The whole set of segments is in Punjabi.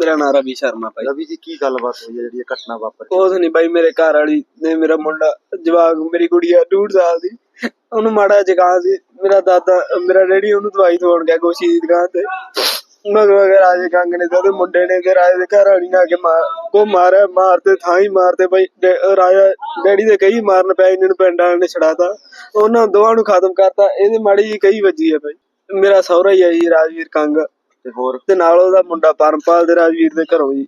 ਮੇਰਾ ਨਾਮ ਰਵੀ ਸ਼ਰਮਾ ਭਾਈ। ਰਵੀ ਜੀ ਕੀ ਗੱਲਬਾਤ ਹੋਈ ਹੈ ਜਿਹੜੀ ਇਹ ਘਟਨਾ ਵਾਪਰੀ? ਕੁਛ ਨਹੀਂ ਬਾਈ ਮੇਰੇ ਘਰ ਵਾਲੀ ਨੇ ਮੇਰਾ ਮੁੰਡਾ ਜਵਾਗ ਮੇਰੀ ਗੁੜੀਆ ਡੂਢ ਸਾਲ ਦੀ ਉਹਨੂੰ ਮਾੜਾ ਜ਼ੁਕਾਮ ਸੀ। ਮੇਰਾ ਦਾਦਾ ਮੇਰਾ ਡੈਡੀ ਉਹਨੂੰ ਦਵਾਈ ਦਵਾਉਣ ਗਿਆ ਗੋਸ਼ੀ ਦੀ ਦੁਕਾਨ ਤੇ। ਮਗਰ ਮਗਰ ਰਾਜੇ ਕੰਗ ਨੇ ਤੇ ਉਹਦੇ ਮੁੰਡੇ ਨੇ ਤੇ ਰਾਜੇ ਦੇ ਘਰ ਵਾਲੀ ਨੇ ਆ ਕੇ ਮਾਰ ਕੋ ਮਾਰਿਆ ਮਾਰਤੇ ਥਾਂ ਹੀ ਮਾਰਤੇ ਬਈ ਰਾਜਾ ਡੈਡੀ ਦੇ ਕਈ ਮਾਰਨ ਪਿਆ ਇਹਨਾਂ ਨੂੰ ਪਿੰਡ ਵਾਲਿਆਂ ਨੇ ਛੜਾਤਾ ਉਹਨਾਂ ਦੋਵਾਂ ਨੂੰ ਖਤਮ ਕਰਤਾ। ਇਹਦੇ ਮਾੜੀ ਜੀ ਕਈ ਵੱਜੀ ਹੈ ਬਈ ਮੇਰਾ ਸਹੁਰਾ ਹੀ ਹੈ ਜੀ ਰਾਜਵੀਰ ਕੰਗ। ਤੇ ਹੋਰ ਤੇ ਨਾਲ ਉਹਦਾ ਮੁੰਡਾ ਪਰਮਪਾਲ ਦੇ ਰਾਜਵੀਰ ਦੇ ਘਰੋਂ ਜੀ।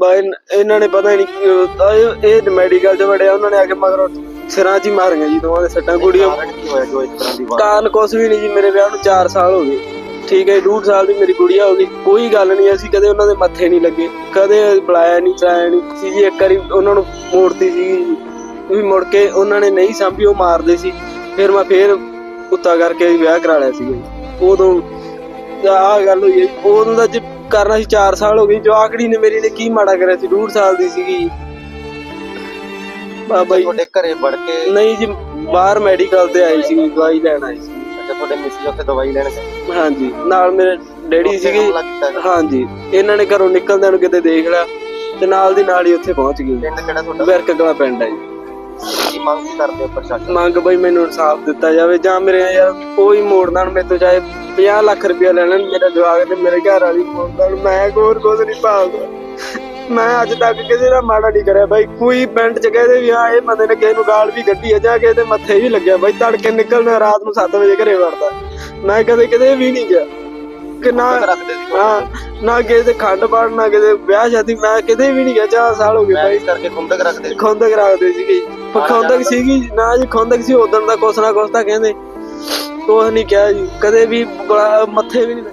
ਬਾਈ ਇਹਨਾਂ ਨੇ ਪਤਾ ਨਹੀਂ ਇਹ ਮੈਡੀਕਲ ਚ ਵੜਿਆ ਉਹਨਾਂ ਨੇ ਆ ਕੇ ਮਗਰੋਂ ਸਿਰਾਂ 'ਚ ਹੀ ਮਾਰੀਆਂ ਜੀ ਦੋਵਾਂ ਦੇ ਸੱਟਾਂ। ਗੁੜੀਆਂ ਕਾਰਨ ਕੀ ਕੁਛ ਵੀ ਨਹੀਂ ਜੀ ਮੇਰੇ ਵਿਆਹ ਨੂੰ 4 ਸਾਲ ਹੋ ਗਏ। ਠੀਕ ਹੈ ਡੂਢ ਸਾਲ ਦੀ ਮੇਰੀ ਗੁੜੀਆ ਹੋ ਗਈ। ਕੋਈ ਗੱਲ ਨਹੀਂ ਅਸੀਂ ਕਦੇ ਉਹਨਾਂ ਦੇ ਮੱਥੇ ਨਹੀਂ ਲੱਗੇ। ਕਦੇ ਬੁਲਾਇਆ ਨਹੀਂ ਚਾਇਆ ਨਹੀਂ। ਸੀ ਜੀ ਇੱਕ ਵਾਰੀ ਉਹਨਾਂ ਨੂੰ ਮੋੜਤੀ ਸੀ ਵੀ ਮੁੜ ਕੇ ਉਹਨਾਂ ਨੇ ਨਹੀਂ ਸਾਂਭੀ ਉਹ ਮਾਰਦੇ ਸੀ। ਫਿਰ ਮੈਂ ਫੇਰ ਕੁੱਤਾ ਕਰਕੇ ਵਿਆਹ ਕਰਾ ਲਿਆ ਸੀ ਉਦੋਂ ਆ ਗੱਲ ਹੋਈ ਹੈ। ਜੀ। ਦਾ ਜੇ ਕਰਨਾ ਸੀ 4 ਸਾਲ ਹੋ ਗਏ। ਜਵਾਕੜੀ ਨੇ ਮੇਰੀ ਨੇ ਕੀ ਮਾੜਾ ਕਰਿਆ ਸੀ ਡੂਢ ਸਾਲ ਦੀ ਸੀਗੀ। ਬਾਬਾ ਜੀ। ਤੁਹਾਡੇ ਘਰੇ ਵੜ ਕੇ ਨਹੀਂ ਜੀ ਬਾਹਰ ਮੈਡੀਕਲ ਤੇ ਆਈ ਸੀ ਦਵਾਈ ਲੈਣ ਆਈ ਸੀ। ਅੱਛਾ ਤੁਹਾਡੇ ਮਿਸਿਸ ਉੱਥੇ ਦਵਾਈ ਲੈਣ ਗਏ? ਹਾਂਜੀ ਨਾਲ ਮੇਰੇ ਡੈਡੀ ਉੱਥੇ ਸੀਗੇ। ਹਮਲਾ ਕੀਤਾ ਗਿਆ। ਹਾਂਜੀ ਇਹਨਾਂ ਨੇ ਘਰੋਂ ਨਿਕਲਦਿਆਂ ਨੂੰ ਕਿਤੇ ਦੇਖ ਲਿਆ ਤੇ ਨਾਲ ਦੀ ਨਾਲ ਹੀ ਉੱਥੇ ਪਹੁੰਚ ਗਏ। ਪਿੰਡ ਕਿਹੜਾ ਤੁਹਾਡਾ? ਵਿਰਕ ਕਲਾ ਪਿੰਡ ਹੈ ਜੀ। ਮੰਗ ਕੀ ਕਰਦੇ ਹੋ ਪ੍ਰਸ਼ਾਸਨ? ਮੰਗ ਬਈ ਮੈਨੂੰ ਇਨਸਾਫ ਦਿੱਤਾ ਜਾਵੇ ਜਾਂ ਮੇਰੇ ਯਾਰ ਕੋਈ ਮੋੜ ਦੇਣ ਮੇਰੇ ਤੋਂ ਚਾਹੇ 50 ਲੱਖ ਰੁਪਇਆ ਲੈ ਲੈਣ ਮੇਰਾ ਜਵਾਕ ਤੇ ਮੇਰੇ ਘਰ ਵਾਲੀ ਮੋੜ ਦੇਣ ਮੈਂ ਹੋਰ ਕੁਝ ਨਹੀਂ ਭਾਲਦਾ। ਮੈਂ ਅੱਜ ਤੱਕ ਕਿਸੇ ਦਾ ਮਾੜਾ ਨਹੀਂ ਕਰਿਆ ਬਾਈ। ਕੋਈ ਪਿੰਡ ਚ ਕਹਦੇ ਵੀ ਹਾਂ, ਇਹ ਬੰਦੇ ਨੇ ਕਿਸੇ ਨੂੰ ਗਾਲ ਵੀ ਕੱਢੀ ਆ ਜਾਂ ਕਿਸੇ ਇਹਦੇ ਮੱਥੇ ਵੀ ਲੱਗਿਆ। ਬਾਈ ਤੜਕੇ ਨਿਕਲਣਾ, ਰਾਤ ਨੂੰ 7 ਵਜੇ ਘਰੇ ਵੜਦਾ। ਮੈਂ ਕਦੇ ਕਿਤੇ ਵੀ ਨਹੀਂ ਗਿਆ। ਕਿ ਨਾ ਹਾਂ ਨਾ ਕਿਸੇ ਦੇ ਖੰਡ ਪਾੜ ਨਾ ਕਿਸੇ ਵਿਆਹ ਸ਼ਾਦੀ ਮੈਂ ਕਿਤੇ ਵੀ ਨਹੀਂ ਗਿਆ ਚਾਰ ਸਾਲ ਹੋ ਗਏ ਬਾਈ। ਮੈਰਿਜ ਕਰਕੇ ਖੁੰਦਕ ਰੱਖਦੇ ਸੀ। ਖੁੰਦਕ ਰੱਖਦੇ ਸੀਗੇ। ਪਰ ਖੁੰਦਕ ਸੀਗੀ ਨਾ ਜੀ ਖੁੰਦਕ ਸੀ ਉਦੋਂ ਦਾ ਕੁਛ ਨਾ ਕੁਛ ਤਾਂ ਕਹਿੰਦੇ। ਕੁਛ ਨਹੀਂ ਕਿਹਾ ਜੀ ਕਦੇ ਵੀ ਗੁਲਾ- ਮੱਥੇ ਵੀ ਨਹੀਂ